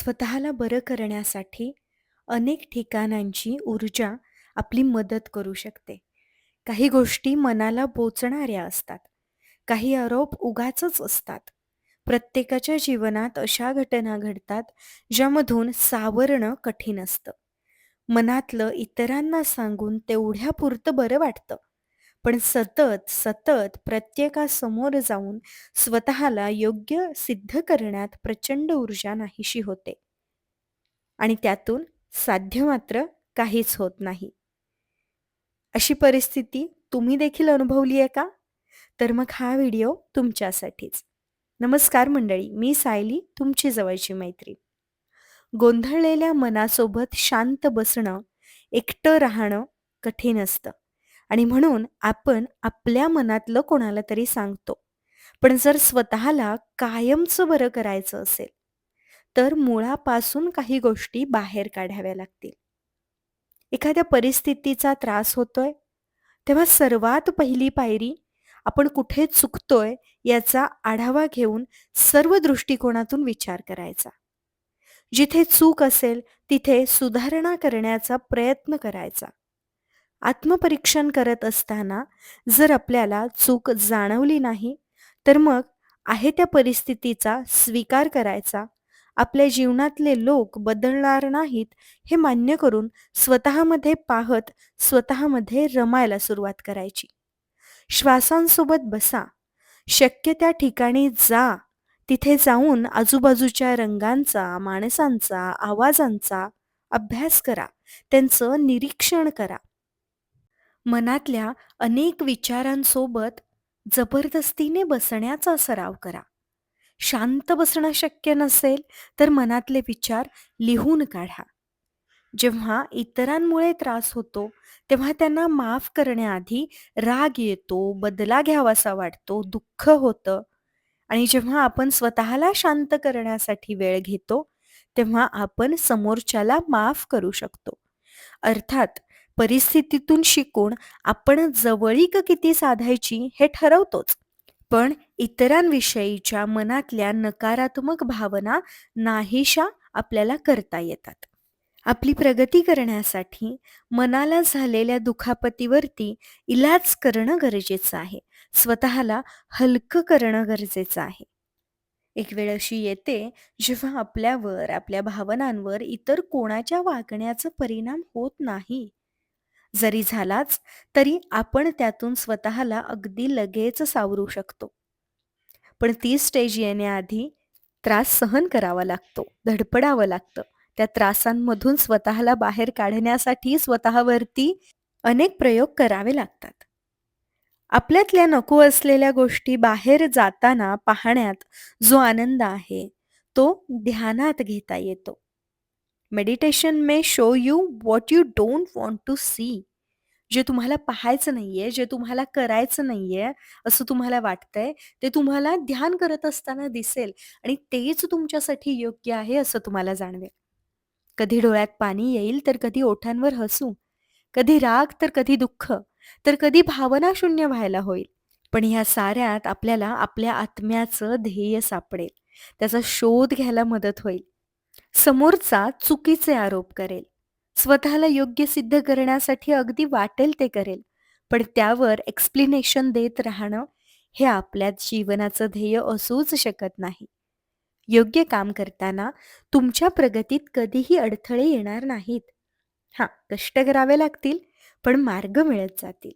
स्वतःला बरं करण्यासाठी अनेक ठिकाणांची ऊर्जा आपली मदत करू शकते. काही गोष्टी मनाला बोचणाऱ्या असतात. काही आरोप उगाचच असतात. प्रत्येकाच्या जीवनात अशा घटना घडतात, ज्यामधून सावरणं कठीण असतं. मनातलं इतरांना सांगून तेवढ्यापुरतं बरं वाटतं. पण सतत, सतत प्रत्येकासमोर जाऊन स्वतःला योग्य सिद्ध करण्यात प्रचंड ऊर्जा नाहीशी होते. आणि त्यातून साध्य मात्र काहीच होत नाही. अशी परिस्थिती तुम्ही देखील अनुभवली आहे का? तर मग हा व्हिडिओ तुमच्यासाठीच. नमस्कार मंडळी, मी सायली तुमची जवळची मैत्री गोंधळलेल्या मनासोबत शांत बसणं, एकटं राहणं कठीण असतं आणि म्हणून आपण आपल्या मनातलं कोणाला तरी सांगतो. पण जर स्वतःला कायमचं बरं करायचं असेल, तर मुळापासून काही गोष्टी बाहेर काढाव्या लागतील. एखाद्या परिस्थितीचा त्रास होतोय, तेव्हा सर्वात पहिली पायरी आपण कुठे चुकतोय याचा आढावा घेऊन सर्व दृष्टिकोनातून विचार करायचा. जिथे चूक असेल तिथे सुधारणा करण्याचा प्रयत्न करायचा. आत्मपरीक्षण करत असताना जर आपल्याला चूक जाणवली नाही, तर मग आहे त्या परिस्थितीचा स्वीकार करायचा. आपल्या जीवनातले लोक बदलणार नाहीत हे मान्य करून स्वतःमध्ये पाहत स्वतःमध्ये रमायला सुरुवात करायची. श्वासांसोबत बसा. शक्य त्या ठिकाणी जा. तिथे जाऊन आजूबाजूच्या रंगांचा, माणसांचा, आवाजांचा अभ्यास करा. त्यांचं निरीक्षण करा. मनातल्या अनेक विचारांसोबत जबरदस्तीने बसण्याचा सराव करा. शांत बसणं शक्य नसेल तर मनातले विचार लिहून काढा. जेव्हा इतरांमुळे त्रास होतो, तेव्हा त्यांना माफ करण्याआधी राग येतो, बदला घ्यावासा वाटतो, दुःख होतं आणि जेव्हा आपण स्वतःला शांत करण्यासाठी वेळ घेतो, तेव्हा आपण समोरच्याला माफ करू शकतो. अर्थात परिस्थितीतून शिकून आपण जवळीक किती साधायची हे ठरवतोच. पण इतरांविषयीच्या मनातल्या नकारात्मक भावना नाहीशा आपल्याला करता येतात. आपली प्रगती करण्यासाठी मनाला झालेल्या दुखापतीवरती इलाज करणं गरजेचं आहे. स्वतःला हलकं करणं गरजेचं आहे. एक वेळ अशी येते जेव्हा आपल्यावर, आपल्या भावनांवर इतर कोणाच्या वागण्याचा परिणाम होत नाही. जरी झालाच तरी आपण त्यातून स्वतःला अगदी लगेच सावरू शकतो. पण ती स्टेज येण्याआधी त्रास सहन करावा लागतो, धडपडावं लागतं. त्या त्रासांमधून स्वतःला बाहेर काढण्यासाठी स्वतःवरती अनेक प्रयोग करावे लागतात. आपल्यातल्या नको असलेल्या गोष्टी बाहेर जाताना पाहण्यात जो आनंद आहे, तो ध्यानात घेता येतो. Meditation may show you what you don't want to see. जे तुम्हाला पाहायचं नाहीये, जे तुम्हाला करायचं नाहीये, असं तुम्हाला वाटतंय, ते तुम्हाला ध्यान करत असताना दिसेल आणि तेच तुमच्यासाठी योग्य आहे असं तुम्हाला जाणवेल. कधी डोळ्यात पाणी येईल, तर कधी ओठांवर हसू, कधी राग, तर कधी दुःख, तर कधी भावना शून्य व्हायला होईल. पण ह्या साऱ्यात आपल्याला आपल्या आत्म्याचं ध्येय सापडेल. त्याचा शोध घ्यायला मदत होईल. समोरचा चुकीचे आरोप करेल. स्वतःला योग्य सिद्ध करण्यासाठी अगदी वाटेल ते करेल. पण त्यावर एक्सप्लेनेशन देत राहणं हे आपल्या जीवनाचं ध्येय असूच शकत नाही. योग्य काम करताना तुमच्या प्रगतीत कधीही अडथळे येणार नाहीत. हां, कष्ट करावे लागतील, पण मार्ग मिळत जातील.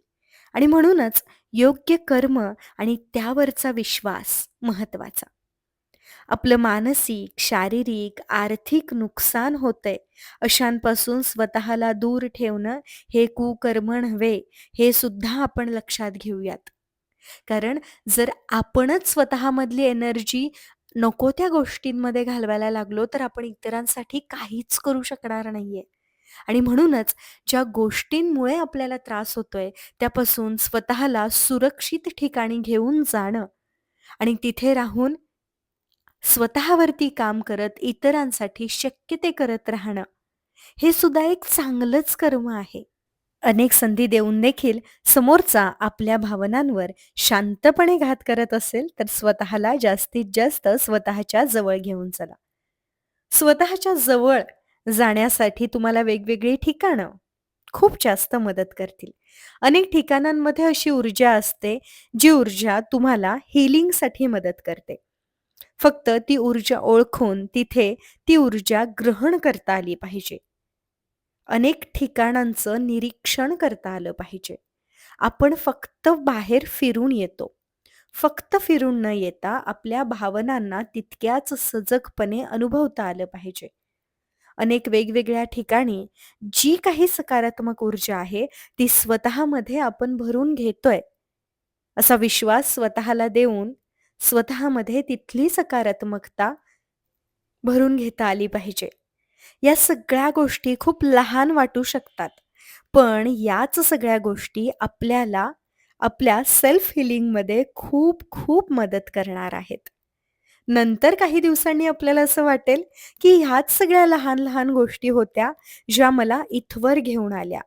आणि म्हणूनच योग्य कर्म आणि त्यावरचा विश्वास महत्त्वाचा. आपलं मानसिक, शारीरिक, आर्थिक नुकसान होतंय, अशांपासून स्वतःला दूर ठेवणं हे कुकर्म नव्हे, हे सुद्धा आपण लक्षात घेऊयात. कारण जर आपणच स्वतःमधली एनर्जी नको त्या गोष्टींमध्ये घालवायला लागलो, तर आपण इतरांसाठी काहीच करू शकणार नाहीये. आणि म्हणूनच ज्या गोष्टींमुळे आपल्याला त्रास होतोय, त्यापासून स्वतःला सुरक्षित ठिकाणी घेऊन जाणं आणि तिथे राहून स्वतःवरती काम करत इतरांसाठी शक्य ते करत राहणं, हे सुद्धा एक चांगलंच कर्म आहे. अनेक संधी देऊन देखील समोरचा आपल्या भावनांवर शांतपणे घात करत असेल, तर स्वतःला जास्तीत जास्त स्वतःच्या जवळ घेऊन चला. स्वतःच्या जवळ जाण्यासाठी तुम्हाला वेगवेगळी ठिकाणं खूप जास्त मदत करतील. अनेक ठिकाणांमध्ये अशी ऊर्जा असते, जी ऊर्जा तुम्हाला हिलिंगसाठी मदत करते. फक्त ती ऊर्जा ओळखून तिथे ती ऊर्जा ग्रहण करता आली पाहिजे. अनेक ठिकाणांचं निरीक्षण करता आलं पाहिजे. आपण फक्त बाहेर फिरून येतो. फक्त फिरून न येता आपल्या भावनांना तितक्याच सजगपणे अनुभवता आलं पाहिजे. अनेक वेगवेगळ्या ठिकाणी जी काही सकारात्मक ऊर्जा आहे, ती स्वतःमध्ये आपण भरून घेतोय. असा विश्वास स्वतःला देऊन स्वतःमध्ये तिथली सकारात्मकता भरून घेता आली पाहिजे. या सगळ्या गोष्टी खूप लहान वाटू शकतात. पण याच सगळ्या गोष्टी आपल्याला आपल्या सेल्फ हिलिंगमध्ये खूप खूप मदत करणार आहेत. नंतर काही दिवसांनी आपल्याला असं वाटेल, की ह्याच सगळ्या लहान-लहान गोष्टी होत्या, ज्या मला इथवर घेऊन आल्या.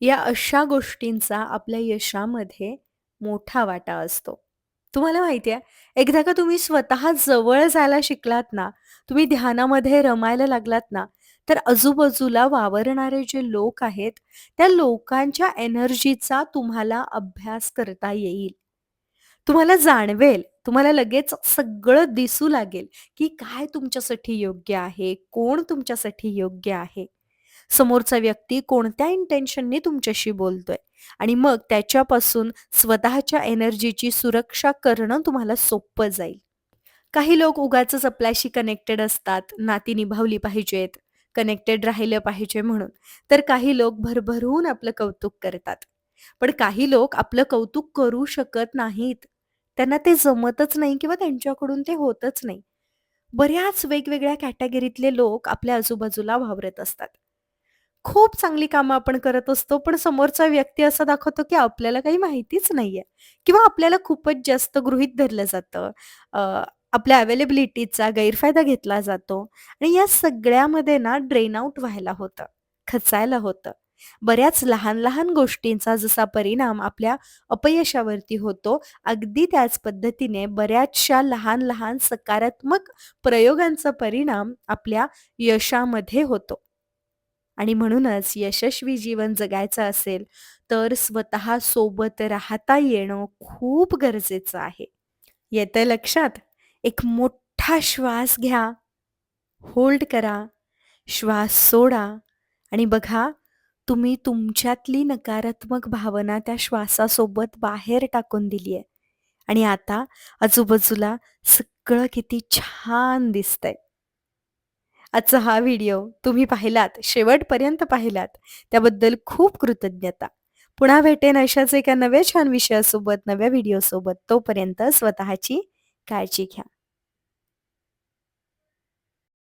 या अशा गोष्टींचा आपल्या यशामध्ये मोठा वाटा असतो. तुम्हाला माहिती आहे, एकदा का तुम्ही स्वतः जवळ जायला शिकलात ना, तुम्ही ध्यानामध्ये रमायला लागलात ना, तर आजूबाजूला वावरणारे जे लोक आहेत, त्या लोकांच्या एनर्जीचा तुम्हाला अभ्यास करता येईल. तुम्हाला जाणवेल, तुम्हाला लगेच सगळं दिसू लागेल, की काय तुमच्यासाठी योग्य आहे, कोण तुमच्यासाठी योग्य आहे. समोरचा व्यक्ती कोणत्या इंटेन्शनने तुमच्याशी बोलतोय आणि मग त्याच्यापासून स्वतःच्या एनर्जीची सुरक्षा करणं तुम्हाला सोपं जाईल. काही लोक उगाच आपल्याशी कनेक्टेड असतात, नाती निभावली पाहिजेत, कनेक्टेड राहिलं पाहिजे म्हणून. तर काही लोक भरभरून आपलं कौतुक करतात. पण काही लोक आपलं कौतुक करू शकत नाहीत. त्यांना ते जमतच नाही किंवा त्यांच्याकडून ते होतच नाही. बऱ्याच वेगवेगळ्या कॅटेगरीतले लोक आपल्या आजूबाजूला वावरत असतात. खूप चांगली कामं आपण करत असतो, पण समोरचा व्यक्ती असा दाखवतो, की आपल्याला काही माहितीच नाहीये किंवा आपल्याला खूपच जास्त गृहीत धरलं जातं. अ, आपल्या अवेलेबिलिटीचा गैरफायदा घेतला जातो आणि या सगळ्यामध्ये ना ड्रेन आउट व्हायला होतं, खचायला होतं. बऱ्याच लहान-लहान गोष्टींचा जसा परिणाम आपल्या अपयशावरती होतो, अगदी त्याच पद्धतीने बऱ्याचशा लहान-लहान सकारात्मक प्रयोगांचा परिणाम आपल्या यशामध्ये होतो. आणि म्हणूनच यशस्वी जीवन जगायचं असेल, तर स्वतः सोबत राहता येणं खूप गरजेचं आहे. येतं लक्षात? एक मोठा श्वास घ्या, होल्ड करा, श्वास सोडा आणि बघा तुम्ही तुमच्यातली नकारात्मक भावना त्या श्वासासोबत बाहेर टाकून दिली आहे आणि आता आजूबाजूला सगळं किती छान दिसतंय. आजचा हा व्हिडिओ तुम्ही पाहिलात, शेवटपर्यंत पाहिलात त्याबद्दल खूप कृतज्ञता. पुन्हा भेटेन अशाच एका नव्या छान विषयासोबत, नव्या व्हिडिओसोबत. तोपर्यंत स्वतःची काळजी घ्या.